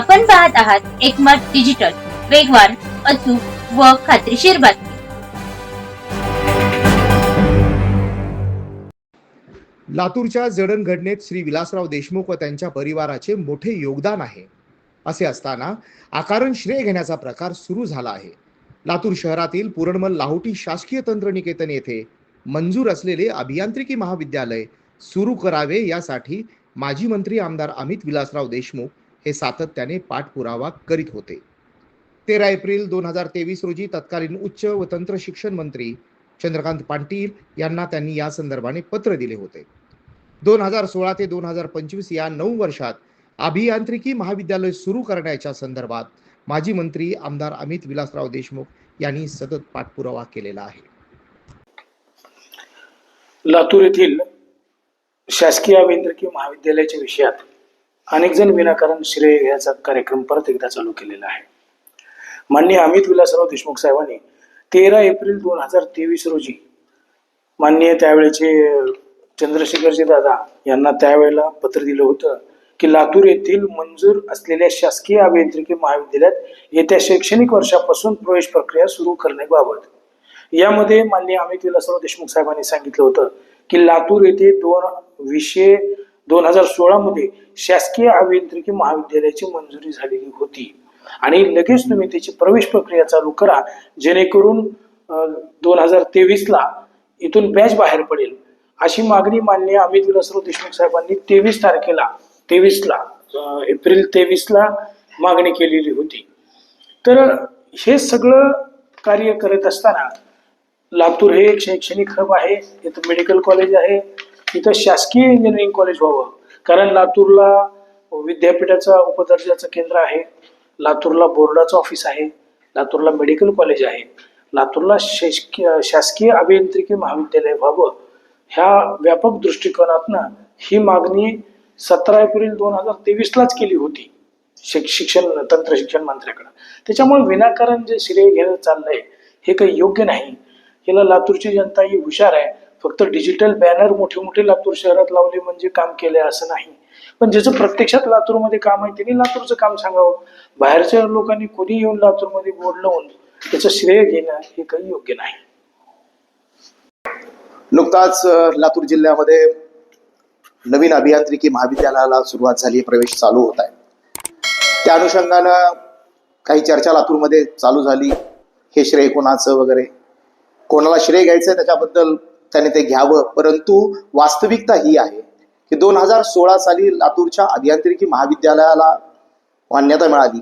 आपण पाहत आहात एकमत डिजिटल वेगवान अचूक व खात्रीशीर बातमी. लातूरच्या जडणघडणीत श्री विलासराव देशमुख व त्यांच्या परिवाराचे मोठे योगदान आहे. असे असताना आकारण श्रेय घेण्याचा प्रकार सुरू झाला आहे. लातूर शहरातील पुरणमल लाहोटी शासकीय तंत्रनिकेतन येथे मंजूर असलेले अभियांत्रिकी महाविद्यालय सुरू करावे यासाठी माजी मंत्री आमदार अमित विलासराव देशमुख हे सातत्याने पाठपुरावा करीत होते. तेरा एप्रिल दोन हजार तेवीस रोजी तत्कालीन उच्च व तंत्र शिक्षण मंत्री चंद्रकांत पाटील यांना त्यांनी या संदर्भाने पत्र दिले होते. दोन हजार सोळा ते दोन हजार पंचवीस या नऊ वर्षात अभियांत्रिकी महाविद्यालय सुरू करण्याच्या संदर्भात माजी मंत्री आमदार अमित विलासराव देशमुख यांनी सतत पाठपुरावा केलेला आहे. लातूर येथील शासकीय अभियांत्रिकी महाविद्यालयाच्या विषयात अनेक जण विनाकारण श्रेय घ्यायचा कार्यक्रम परत एकदा चालू केलेला आहे. माननीय अमित विलासराव देशमुख साहेबांनी तेरा एप्रिल दोन हजार तेवीस रोजी माननीय त्यावेळेचे चंद्रशेखरजी दादा यांना त्यावेळेला पत्र दिलं होतं की लातूर येथील मंजूर असलेल्या शासकीय अभियांत्रिकी महाविद्यालयात येत्या शैक्षणिक वर्षापासून प्रवेश प्रक्रिया सुरू करण्याबाबत. यामध्ये माननीय अमित विलासराव देशमुख साहेबांनी सांगितलं होतं की लातूर येथे दोन विषय दोन हजार सोळा मध्ये शासकीय अभियांत्रिकी महाविद्यालयाची मंजुरी झालेली होती. आणि लगेच तुम्ही त्याची प्रवेश प्रक्रिया चालू करा जेणेकरून दोन हजार तेवीस ला इथून बॅच बाहेर पडेल. अशी मागणी मान्य अमित विलासराव देशमुख साहेबांनी तेवीस तारखेला तेवीस ला एप्रिल तेवीस ला मागणी केलेली होती. तर हे सगळं कार्य करत असताना लातूर हे एक शैक्षणिक हब आहे इथं मेडिकल कॉलेज आहे इथं शासकीय इंजिनिअरिंग कॉलेज व्हावं. कारण लातूरला विद्यापीठाचा उपदर्जाचं केंद्र आहे. लातूरला बोर्डाचं ऑफिस आहे. लातूरला मेडिकल कॉलेज आहे. लातूरला शासकीय शासकीय अभियांत्रिकी महाविद्यालय व्हावं ह्या व्यापक दृष्टिकोनातनं ही मागणी सतरा एप्रिल दोन हजार तेवीसलाच केली होती. शिक शिक्षण तंत्र शिक्षण मंत्र्याकडे. त्याच्यामुळे विनाकारण जे श्रेय घेणं चाललंय हे काही योग्य नाही. याला लातूरची जनता ही हुशार आहे. फक्त डिजिटल बॅनर मोठे मोठे लातूर शहरात लावले म्हणजे काम केले असं नाही. पण ज्याचं प्रत्यक्षात लातूरमध्ये काम आहे त्यांनी लातूरचं काम सांगावं. बाहेरच्या लोकांनी कोणी येऊन लातूरमध्ये बोर्ड लावून त्याचं श्रेय घेणं हे काही योग्य नाही. नुकताच लातूर जिल्ह्यामध्ये नवीन अभियांत्रिकी महाविद्यालयाला सुरुवात झाली प्रवेश चालू होत आहे. त्या अनुषंगानं काही चर्चा लातूरमध्ये चालू झाली. हे श्रेय कोणाचं वगैरे? कोणाला श्रेय घ्यायचं त्याच्याबद्दल त्याने ते घ्यावं. परंतु वास्तविकता ही आहे की दोन हजार सोळा साली लातूरच्या अभियांत्रिकी महाविद्यालयाला मान्यता मिळाली.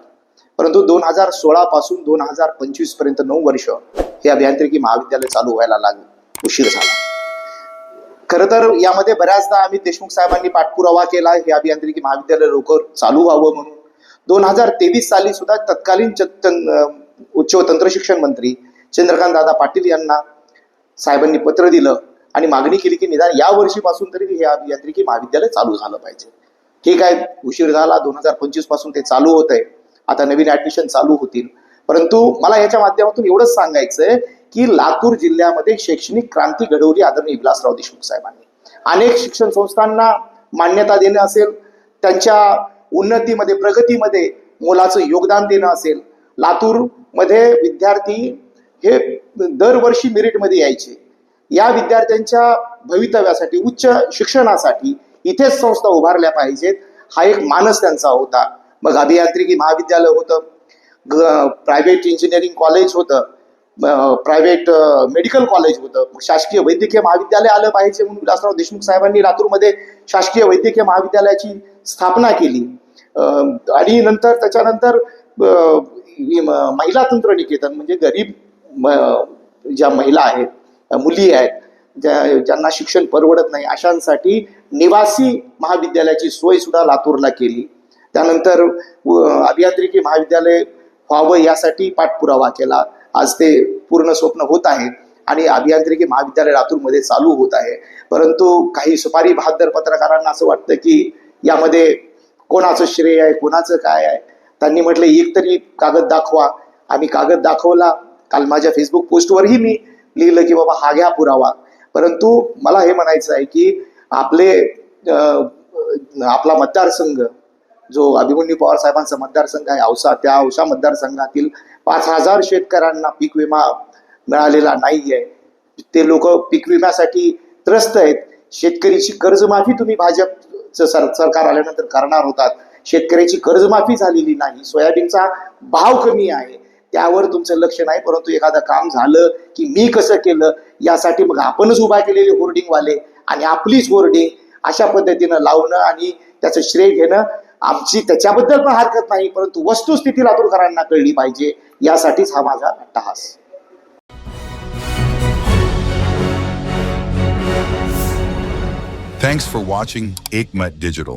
परंतु दोन हजार सोळा पासून दोन हजार पंचवीसपर्यंत नऊ वर्ष हे अभियांत्रिकी महाविद्यालय चालू व्हायला लागले. उशीर झाला. खरं तर यामध्ये बऱ्याचदा आम्ही देशमुख साहेबांनी पाठपुरावा केला हे अभियांत्रिकी महाविद्यालय लवकर चालू व्हावं म्हणून. दोन हजार तेवीस साली सुद्धा तत्कालीन उच्च व तंत्र शिक्षण मंत्री चंद्रकांत दादा पाटील यांना साहेबांनी पत्र दिलं आणि मागणी केली की निदान या वर्षीपासून तरी हे अभियांत्रिकी महाविद्यालय चालू झालं पाहिजे. ठीक आहे उशीर झाला दोन हजार पंचवीसपासून ते चालू होत आहे. आता नवीन ऍडमिशन चालू होतील. परंतु मला याच्या माध्यमातून एवढंच सांगायचंय की लातूर जिल्ह्यामध्ये शैक्षणिक क्रांती घडवली आदरणीय विलासराव देशमुख साहेबांनी. अनेक शिक्षण संस्थांना मान्यता देणं असेल त्यांच्या उन्नतीमध्ये प्रगतीमध्ये मोलाचं योगदान देणं असेल. लातूरमध्ये विद्यार्थी हे दरवर्षी मेरिटमध्ये यायचे. या विद्यार्थ्यांच्या भवितव्यासाठी उच्च शिक्षणासाठी इथेच संस्था उभारल्या पाहिजेत. हा एक मानस त्यांचा होता. मग अभियांत्रिकी महाविद्यालय होतं. प्रायव्हेट इंजिनिअरिंग कॉलेज होतं. प्रायव्हेट मेडिकल कॉलेज होतं. मग शासकीय वैद्यकीय महाविद्यालय आलं पाहिजे म्हणून विलासराव देशमुख साहेबांनी लातूरमध्ये शासकीय वैद्यकीय महाविद्यालयाची स्थापना केली. आणि नंतर त्याच्यानंतर महिला तंत्र निकेतन महिला तंत्रनिकेतन म्हणजे गरीब म- ज्या महिला आहेत मुली आहेत ज्या ज्यांना शिक्षण परवडत नाही अशांसाठी निवासी महाविद्यालयाची सोय सुद्धा लातूरला केली. त्यानंतर अभियांत्रिकी महाविद्यालय व्हावं यासाठी पाठपुरावा केला. आज ते पूर्ण स्वप्न होत आहे आणि अभियांत्रिकी महाविद्यालय लातूरमध्ये चालू होत आहे. परंतु काही सुपारी बहादर पत्रकारांना असं वाटतं की यामध्ये कोणाचं श्रेय आहे कोणाचं काय आहे? त्यांनी म्हटलं एक तरी कागद दाखवा. आम्ही कागद दाखवला. काल माझ्या फेसबुक पोस्टवरही मी लिहिलं की बाबा हा घ्या पुरावा. परंतु मला हे म्हणायचं आहे की आपले आपला मतदारसंघ जो अभिमन्यू पवार साहेबांचा मतदारसंघ आहे औसा त्या औसा मतदारसंघातील पाच हजार शेतकऱ्यांना पीक विमा मिळालेला नाहीये. ते लोक पीक विम्यासाठी त्रस्त आहेत. शेतकरीची कर्जमाफी तुम्ही भाजपचं सर सरकार आल्यानंतर करणार होतात. शेतकऱ्याची कर्जमाफी झालेली नाही. सोयाबीनचा भाव कमी आहे. त्यावर तुमचं लक्ष नाही परंतु एखादं काम झालं की मी कसं केलं यासाठी मग आपणच उभा केलेले होर्डिंगवाले आणि आपलीच होर्डिंग अशा पद्धतीनं लावणं आणि त्याचं श्रेय घेणं आमची त्याच्याबद्दल पण हरकत नाही परंतु वस्तुस्थिती लातूरकरांना कळली पाहिजे यासाठीच हा माझा अट्टहास Thanks for watching Aikmat Digital.